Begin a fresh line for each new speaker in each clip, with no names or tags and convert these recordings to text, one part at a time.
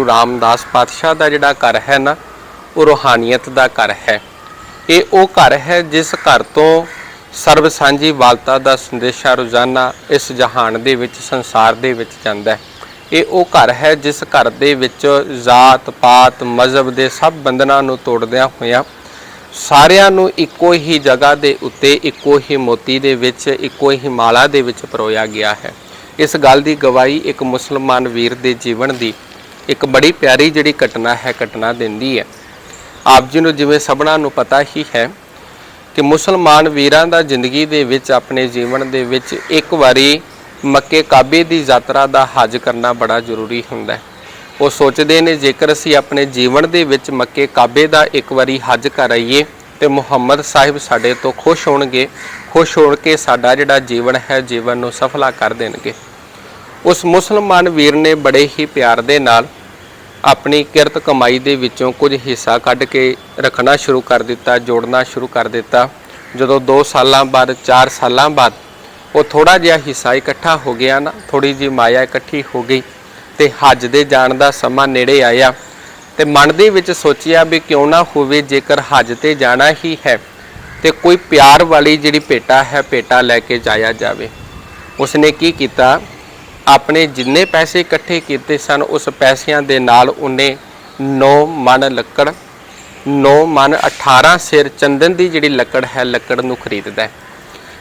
ਗੁਰੂ ਰਾਮਦਾਸ ਪਾਤਸ਼ਾਹ ਦਾ ਜਿਹੜਾ ਘਰ ਹੈ ਨਾ, ਉਹ ਰੋਹਾਨੀਅਤ ਦਾ ਘਰ ਹੈ। ਇਹ ਉਹ ਘਰ ਹੈ ਜਿਸ ਘਰ ਤੋਂ ਸਰਬ ਸਾਂਝੀ ਵਾਲਤਾ ਦਾ ਸੰਦੇਸ਼ਾ ਰੋਜ਼ਾਨਾ ਇਸ ਜਹਾਨ ਦੇ ਵਿੱਚ, ਸੰਸਾਰ ਦੇ ਵਿੱਚ ਜਾਂਦਾ ਹੈ। ਇਹ ਉਹ ਘਰ ਹੈ ਜਿਸ ਘਰ ਦੇ ਵਿੱਚ ਜਾਤ, ਪਾਤ, ਮਜ਼ਹਬ ਦੇ ਸਭ ਬੰਧਨਾਂ ਨੂੰ ਤੋੜਦਿਆਂ ਹੋਇਆਂ ਸਾਰਿਆਂ ਨੂੰ ਇੱਕੋ ਹੀ ਜਗ੍ਹਾ ਦੇ ਉੱਤੇ, ਇੱਕੋ ਹੀ ਮੋਤੀ ਦੇ ਵਿੱਚ, ਇੱਕੋ ਹੀ ਮਾਲਾ ਦੇ ਵਿੱਚ ਪਰੋਇਆ ਗਿਆ ਹੈ। ਇਸ ਗੱਲ ਦੀ ਗਵਾਹੀ ਇੱਕ ਮੁਸਲਮਾਨ ਵੀਰ ਦੇ ਜੀਵਨ ਦੀ ਇੱਕ ਬੜੀ ਪਿਆਰੀ ਜਿਹੜੀ ਘਟਨਾ ਹੈ, ਘਟਨਾ ਦਿੰਦੀ ਹੈ। ਆਪ ਜੀ ਨੂੰ ਜਿਵੇਂ ਸਭਨਾਂ ਨੂੰ ਪਤਾ ਹੀ ਹੈ ਕਿ ਮੁਸਲਮਾਨ ਵੀਰਾਂ ਦਾ ਜ਼ਿੰਦਗੀ ਦੇ ਵਿੱਚ, ਆਪਣੇ ਜੀਵਨ ਦੇ ਵਿੱਚ ਇੱਕ ਵਾਰੀ ਮੱਕੇ ਕਾਬੇ ਦੀ ਯਾਤਰਾ ਦਾ ਹੱਜ ਕਰਨਾ ਬੜਾ ਜ਼ਰੂਰੀ ਹੁੰਦਾ ਹੈ। ਉਹ ਸੋਚਦੇ ਨੇ, ਜੇਕਰ ਅਸੀਂ ਆਪਣੇ ਜੀਵਨ ਦੇ ਵਿੱਚ ਮੱਕੇ ਕਾਬੇ ਦਾ ਇੱਕ ਵਾਰੀ ਹੱਜ ਕਰਾਈਏ ਤੇ ਮੁਹੰਮਦ ਸਾਹਿਬ ਸਾਡੇ ਤੋਂ ਖੁਸ਼ ਹੋਣਗੇ, ਖੁਸ਼ ਹੋਣ ਕੇ ਸਾਡਾ ਜਿਹੜਾ ਜੀਵਨ ਹੈ, ਜੀਵਨ ਨੂੰ ਸਫਲਾ ਕਰ ਦੇਣਗੇ। ਉਸ ਮੁਸਲਮਾਨ ਵੀਰ ਨੇ ਬੜੇ ਹੀ ਪਿਆਰ ਦੇ ਨਾਲ ਆਪਣੀ ਕਿਰਤ ਕਮਾਈ ਦੇ ਵਿੱਚੋਂ ਕੁਝ ਹਿੱਸਾ ਕੱਢ ਕੇ ਰੱਖਣਾ ਸ਼ੁਰੂ ਕਰ ਦਿੱਤਾ, ਜੋੜਨਾ ਸ਼ੁਰੂ ਕਰ ਦਿੱਤਾ। ਜਦੋਂ 2 ਸਾਲਾਂ ਬਾਅਦ 4 ਸਾਲਾਂ ਬਾਅਦ ਉਹ ਥੋੜਾ ਜਿਹਾ ਹਿੱਸਾ ਇਕੱਠਾ ਹੋ ਗਿਆ ਨਾ ਥੋੜੀ ਜਿਹੀ ਮਾਇਆ ਇਕੱਠੀ ਹੋ ਗਈ ਤੇ ਹੱਜ ਦੇ ਜਾਣ ਦਾ ਸਮਾਂ ਨੇੜੇ ਆਇਆ ਤੇ ਮਨ ਦੇ ਵਿੱਚ ਸੋਚਿਆ ਵੀ ਕਿਉਂ ਨਾ ਹੋਵੇ ਜੇਕਰ ਹੱਜ ਤੇ ਜਾਣਾ ਹੀ ਹੈ ਤੇ ਕੋਈ ਪਿਆਰ ਵਾਲੀ ਜਿਹੜੀ ਭੇਟਾ ਹੈ, ਭੇਟਾ ਲੈ ਕੇ ਜਾਇਆ ਜਾਵੇ। ਉਸਨੇ ਕੀ ਕੀਤਾ? ਆਪਣੇ ਜਿੰਨੇ ਪੈਸੇ ਇਕੱਠੇ ਕੀਤੇ ਸਨ, ਉਸ ਪੈਸਿਆਂ ਦੇ ਨਾਲ ਉਹਨੇ 9 ਮਣ ਲੱਕੜ 9 ਮਣ 18 ਸਿਰ ਚੰਦਨ ਦੀ ਜਿਹੜੀ ਲੱਕੜ ਹੈ, ਲੱਕੜ ਨੂੰ ਖਰੀਦਦਾ ਹੈ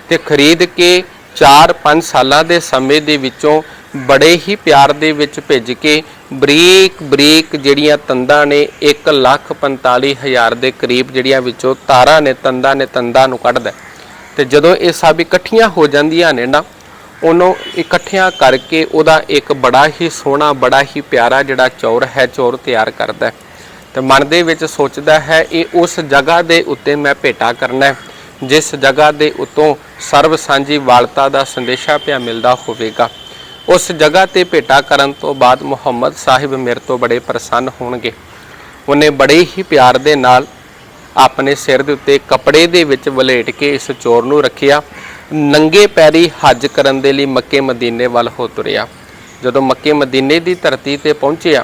ਤੇ ਖਰੀਦ ਕੇ 4-5 ਸਾਲਾਂ ਦੇ ਸਮੇਂ ਦੇ ਵਿੱਚੋਂ ਬੜੇ ਹੀ ਪਿਆਰ ਦੇ ਵਿੱਚ ਭਿੱਜ ਕੇ ਬਰੀਕ ਬਰੀਕ ਜਿਹੜੀਆਂ ਤੰਦਾਂ ਨੇ 145000 ਦੇ ਕਰੀਬ ਜਿਹੜੀਆਂ ਵਿੱਚੋਂ ਤਾਰਾਂ ਨੇ, ਤੰਦਾਂ ਨੇ ਤੰਦਾਂ ਨੂੰ ਕੱਢਦਾ ਹੈ। ਤੇ ਜਦੋਂ ਇਹ ਸਭ ਇਕੱਠੀਆਂ ਹੋ ਜਾਂਦੀਆਂ ਨੇ ਨਾ ਉਹਨੂੰ ਇਕੱਠਿਆਂ ਕਰਕੇ ਉਹਦਾ ਇੱਕ ਬੜਾ ਹੀ ਸੋਹਣਾ, ਬੜਾ ਹੀ ਪਿਆਰਾ ਜਿਹੜਾ ਚੌਰ ਹੈ, ਚੌਰ ਤਿਆਰ ਕਰਦਾ ਹੈ। ਤੇ ਮਨ ਦੇ ਵਿੱਚ ਸੋਚਦਾ ਹੈ, ਇਹ ਉਸ ਜਗ੍ਹਾ ਦੇ ਉੱਤੇ ਮੈਂ ਭੇਟਾ ਕਰਨਾ ਜਿਸ ਜਗ੍ਹਾ ਦੇ ਉਤੋਂ ਸਰਬ ਸਾਂਝੀ ਵਾਲਤਾ ਦਾ ਸੰਦੇਸ਼ਾ ਪਿਆ ਮਿਲਦਾ ਹੋਵੇਗਾ। ਉਸ ਜਗ੍ਹਾ ਤੇ ਭੇਟਾ ਕਰਨ ਤੋਂ ਬਾਅਦ ਮੁਹੰਮਦ ਸਾਹਿਬ ਮੇਰੇ ਤੋਂ ਬੜੇ ਪ੍ਰਸੰਨ ਹੋਣਗੇ। ਉਹਨੇ ਬੜੇ ਹੀ ਪਿਆਰ ਦੇ ਨਾਲ ਆਪਣੇ ਸਿਰ ਦੇ ਉੱਤੇ ਕੱਪੜੇ ਦੇ ਵਿੱਚ ਵਲੇਟ ਕੇ ਇਸ ਚੋਰ ਨੂੰ ਰੱਖਿਆ। ਨੰਗੇ ਪੈਰੀ ਹੱਜ ਕਰਨ ਦੇ ਲਈ ਮੱਕੇ ਮਦੀਨੇ ਵੱਲ ਹੋ ਤੁਰਿਆ। ਜਦੋਂ ਮੱਕੇ ਮਦੀਨੇ ਦੀ ਧਰਤੀ ਤੇ ਪਹੁੰਚਿਆ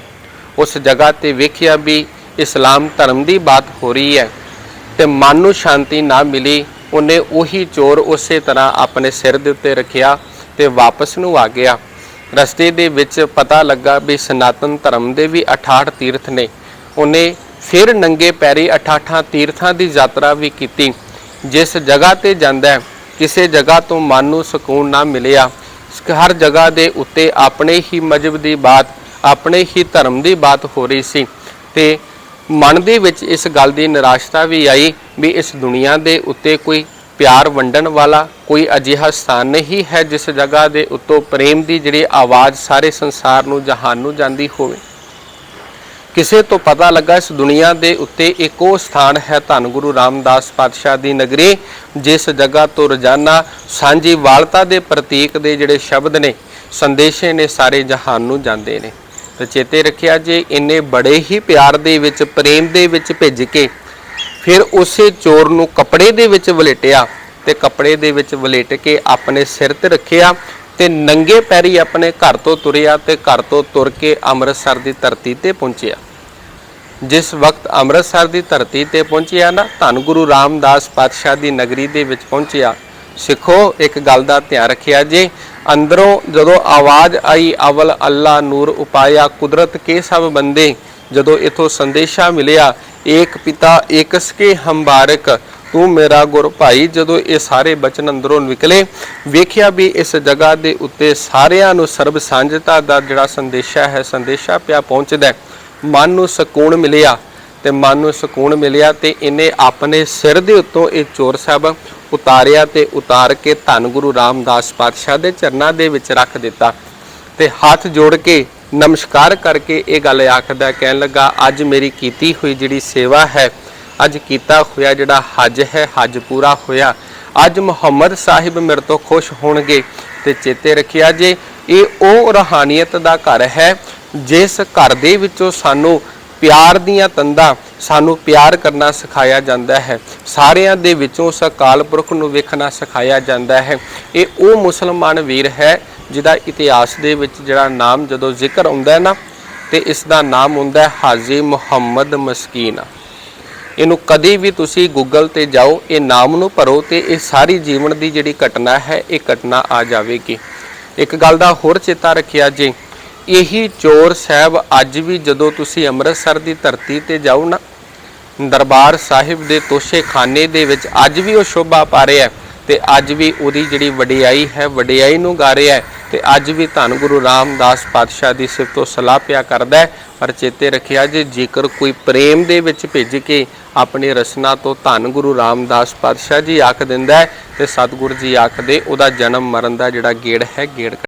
ਉਸ ਜਗ੍ਹਾ ਤੇ ਵੇਖਿਆ ਵੀ ਇਸਲਾਮ ਧਰਮ ਦੀ ਬਾਤ ਹੋ ਰਹੀ ਹੈ ਤੇ ਮਨ ਨੂੰ ਸ਼ਾਂਤੀ ਨਾ ਮਿਲੀ ਉਹਨੇ ਉਹੀ ਚੋਰ ਉਸੇ ਤਰ੍ਹਾਂ ਆਪਣੇ ਸਿਰ ਦੇ ਉੱਤੇ ਰੱਖਿਆ ਤੇ ਵਾਪਸ ਨੂੰ ਆ ਗਿਆ। ਰਸਤੇ ਦੇ ਵਿੱਚ ਪਤਾ ਲੱਗਾ ਵੀ ਸਨਾਤਨ ਧਰਮ ਦੇ ਵੀ 68 ਤੀਰਥ ਨੇ। ਉਹਨੇ ਫਿਰ ਨੰਗੇ ਪੈਰੀ 68 ਤੀਰਥਾਂ ਦੀ ਯਾਤਰਾ ਵੀ ਕੀਤੀ ਜਿਸ ਜਗ੍ਹਾ ਤੇ ਜਾਂਦਾ ਹੈ, ਕਿਸੇ ਜਗ੍ਹਾ ਤੋਂ ਮਨ ਨੂੰ ਸਕੂਨ ਨਾ ਮਿਲਿਆ। ਹਰ ਜਗ੍ਹਾ ਦੇ ਉੱਤੇ ਆਪਣੇ ਹੀ ਮਜਬ ਦੀ ਬਾਤ, ਆਪਣੇ ਹੀ ਧਰਮ ਦੀ ਬਾਤ ਹੋ ਰਹੀ ਸੀ। ਤੇ ਮਨ ਦੇ ਵਿੱਚ ਇਸ ਗੱਲ ਦੀ ਨਿਰਾਸ਼ਤਾ ਵੀ ਆਈ ਵੀ ਇਸ ਦੁਨੀਆ ਦੇ ਉੱਤੇ ਕੋਈ ਪਿਆਰ ਵੰਡਣ ਵਾਲਾ ਕੋਈ ਅਜਿਹਾ ਸਥਾਨ ਨਹੀਂ ਹੈ ਜਿਸ ਜਗ੍ਹਾ ਦੇ ਉੱਤੋਂ ਪ੍ਰੇਮ ਦੀ ਜਿਹੜੀ ਆਵਾਜ਼ ਸਾਰੇ ਸੰਸਾਰ ਨੂੰ, ਜਹਾਨ ਨੂੰ ਜਾਂਦੀ ਹੋਵੇ। ਕਿਸੇ ਤੋਂ ਪਤਾ ਲੱਗਾ ਇਸ ਦੁਨੀਆ ਦੇ ਉੱਤੇ ਇੱਕ ਉਹ ਸਥਾਨ ਹੈ ਧੰਨ ਗੁਰੂ ਰਾਮਦਾਸ ਪਾਤਸ਼ਾਹ ਦੀ ਨਗਰੀ, ਜਿਸ ਜਗ੍ਹਾ ਤੋਂ ਰੋਜ਼ਾਨਾ ਸਾਂਝੀ ਵਾਲਤਾ ਦੇ ਪ੍ਰਤੀਕ ਦੇ ਜਿਹੜੇ ਸ਼ਬਦ ਨੇ, ਸੰਦੇਸ਼ੇ ਨੇ ਸਾਰੇ ਜਹਾਨ ਨੂੰ ਜਾਂਦੇ ਨੇ। ਤੇ ਚੇਤੇ ਰੱਖਿਆ ਜੇ ਇੰਨੇ ਬੜੇ ਹੀ ਪਿਆਰ ਦੇ ਵਿੱਚ, ਪ੍ਰੇਮ ਦੇ ਵਿੱਚ ਭਿੱਜ ਕੇ ਫਿਰ ਉਸੇ ਚੋਰ ਨੂੰ ਕੱਪੜੇ ਦੇ ਵਿੱਚ ਵਲੇਟਿਆ ਤੇ ਕੱਪੜੇ ਦੇ ਵਿੱਚ ਵਲੇਟ ਕੇ ਆਪਣੇ ਸਿਰ ਤੇ ਰੱਖਿਆ ਤੇ ਨੰਗੇ ਪੈਰੀ ਆਪਣੇ ਘਰ ਤੋਂ ਤੁਰਿਆ ਤੇ ਘਰ ਤੋਂ ਤੁਰ ਕੇ ਅੰਮ੍ਰਿਤਸਰ ਦੀ ਧਰਤੀ ਤੇ ਪਹੁੰਚਿਆ। ਜਿਸ ਵਕਤ ਅੰਮ੍ਰਿਤਸਰ ਦੀ ਧਰਤੀ ਤੇ ਪਹੁੰਚਿਆ ਨਾ, ਧੰਨ ਗੁਰੂ ਰਾਮਦਾਸ ਪਾਤਸ਼ਾਹ ਦੀ ਨਗਰੀ ਦੇ ਵਿੱਚ ਪਹੁੰਚਿਆ। ਸਿੱਖੋ, ਇੱਕ ਗੱਲ ਦਾ ਧਿਆਨ ਰੱਖਿਆ ਜੇ, ਅੰਦਰੋਂ ਜਦੋਂ ਆਵਾਜ਼ ਆਈ, ਅਵਲ, ਅੱਲਾ, ਨੂਰ, ਉਪਾਇਆ, ਕੁਦਰਤ, ਕੇ ਸਭ ਬੰਦੇ, ਜਦੋਂ ਇਥੋਂ ਸੰਦੇਸ਼ਾ ਮਿਲਿਆ, ਏਕ ਪਿਤਾ, ਏਕਸ ਕੇ ਹੰਬਾਰਕ ਤੂੰ ਮੇਰਾ ਗੁਰ ਭਾਈ। ਜਦੋਂ ਇਹ ਸਾਰੇ ਬਚਨ ਅੰਦਰੋਂ ਨਿਕਲੇ, ਵੇਖਿਆ ਵੀ ਇਸ ਜਗ੍ਹਾ ਦੇ ਉੱਤੇ ਸਾਰਿਆਂ ਨੂੰ ਸਰਬ ਸਾਂਝਤਾ ਦਾ ਜਿਹੜਾ ਸੰਦੇਸ਼ਾ ਹੈ, ਸੰਦੇਸ਼ਾ ਪਿਆ ਪਹੁੰਚਦਾ ਮਨ ਨੂੰ ਸਕੂਨ ਮਿਲਿਆ ਤੇ ਮਨ ਨੂੰ ਸਕੂਨ ਮਿਲਿਆ ਤੇ ਇਹਨੇ ਆਪਣੇ ਸਿਰ ਦੇ ਉੱਤੋਂ ਇਹ ਚੋਰ ਸਾਹਿਬ ਉਤਾਰਿਆ ਤੇ ਉਤਾਰ ਕੇ ਧੰਨ ਗੁਰੂ ਰਾਮਦਾਸ ਪਾਤਸ਼ਾਹ ਦੇ ਚਰਨਾਂ ਦੇ ਵਿੱਚ ਰੱਖ ਦਿੱਤਾ ਤੇ ਹੱਥ ਜੋੜ ਕੇ ਨਮਸਕਾਰ ਕਰਕੇ ਇਹ ਗੱਲ ਆਖਦਾ ਕਹਿਣ ਲੱਗਾ, ਅੱਜ ਮੇਰੀ ਕੀਤੀ ਹੋਈ ਜਿਹੜੀ ਸੇਵਾ ਹੈ ਅੱਜ ਕੀਤਾ ਹੋਇਆ ਜਿਹੜਾ ਹੱਜ ਹੈ, ਹੱਜ ਪੂਰਾ ਹੋਇਆ। ਅੱਜ ਮੁਹੰਮਦ ਸਾਹਿਬ ਮੇਰੇ ਤੋਂ ਖੁਸ਼ ਹੋਣਗੇ ਤੇ ਚੇਤੇ ਰੱਖਿਆ ਜੇ, ਇਹ ਉਹ ਰਹਾਨੀਅਤ ਦਾ ਘਰ ਹੈ, ਜਿਸ ਘਰ ਦੇ ਵਿੱਚੋਂ ਸਾਨੂੰ ਪਿਆਰ ਦੀਆਂ ਤੰਦਾਂ, ਸਾਨੂੰ ਪਿਆਰ ਕਰਨਾ ਸਿਖਾਇਆ ਜਾਂਦਾ ਹੈ। ਸਾਰਿਆਂ ਦੇ ਵਿੱਚੋਂ ਉਸ ਅਕਾਲ ਪੁਰਖ ਨੂੰ ਵੇਖਣਾ ਸਿਖਾਇਆ ਜਾਂਦਾ ਹੈ। ਇਹ ਉਹ ਮੁਸਲਮਾਨ ਵੀਰ ਹੈ, ਜਿਹਦਾ ਇਤਿਹਾਸ ਦੇ ਵਿੱਚ ਜਿਹੜਾ ਨਾਮ ਜਦੋਂ ਜ਼ਿਕਰ ਆਉਂਦਾ ਹੈ ਨਾ, ਤੇ ਇਸ ਦਾ ਨਾਮ ਹੁੰਦਾ ਹੈ ਹਾਜੀ ਮੁਹੰਮਦ ਮਸਕੀਨ। ਇਹਨੂੰ ਕਦੇ ਵੀ ਤੁਸੀਂ ਗੂਗਲ ਤੇ ਜਾਓ, ਇਹ ਨਾਮ ਨੂੰ ਭਰੋ ਤੇ ਇਹ ਸਾਰੀ ਜੀਵਨ ਦੀ ਜਿਹੜੀ ਘਟਨਾ ਹੈ, ਇਹ ਘਟਨਾ ਆ ਜਾਵੇਗੀ। ਇੱਕ ਗੱਲ ਦਾ ਹੋਰ ਚੇਤਾ ਰੱਖਿਆ ਜੀ, ਇਹੀ ਚੋਰ ਸਾਹਿਬ ਅੱਜ ਵੀ ਜਦੋਂ ਤੁਸੀਂ ਅੰਮ੍ਰਿਤਸਰ ਦੀ ਧਰਤੀ ਤੇ ਜਾਓ ਨਾ, ਦਰਬਾਰ ਸਾਹਿਬ ਦੇ ਤੋਸ਼ੇਖਾਨੇ ਦੇ ਵਿੱਚ ਅੱਜ ਵੀ ਉਹ ਸ਼ੋਭਾ ਪਾ ਰਿਹਾ ਹੈ। ਤੇ ਅੱਜ ਵੀ ਉਹਦੀ ਜਿਹੜੀ ਵਡਿਆਈ ਹੈ, ਵਡਿਆਈ ਨੂੰ ਗਾ ਰਿਹਾ ਹੈ ਤੇ ਅੱਜ ਵੀ ਧੰਨ ਗੁਰੂ ਰਾਮਦਾਸ ਪਾਤਸ਼ਾਹ ਦੀ ਸਿਫਤ ਤੋਂ ਸਲਾਹ ਪਿਆ ਕਰਦਾ ਹੈ, ਪਰ ਚੇਤੇ ਰੱਖਿਆ ਜੇ ਜੇਕਰ ਕੋਈ ਪ੍ਰੇਮ ਦੇ ਵਿੱਚ ਭਿੱਜ ਕੇ ਆਪਣੀ ਰਸਨਾ ਤੋਂ ਧੰਨ ਗੁਰੂ ਰਾਮਦਾਸ ਪਾਤਸ਼ਾਹ ਜੀ ਆਖ ਦਿੰਦਾ ਹੈ ਤੇ ਸਤਿਗੁਰੂ ਜੀ ਆਖਦੇ ਉਹਦਾ ਜਨਮ ਮਰਨ ਦਾ ਜਿਹੜਾ ਗੇੜ ਹੈ, ਗੇੜ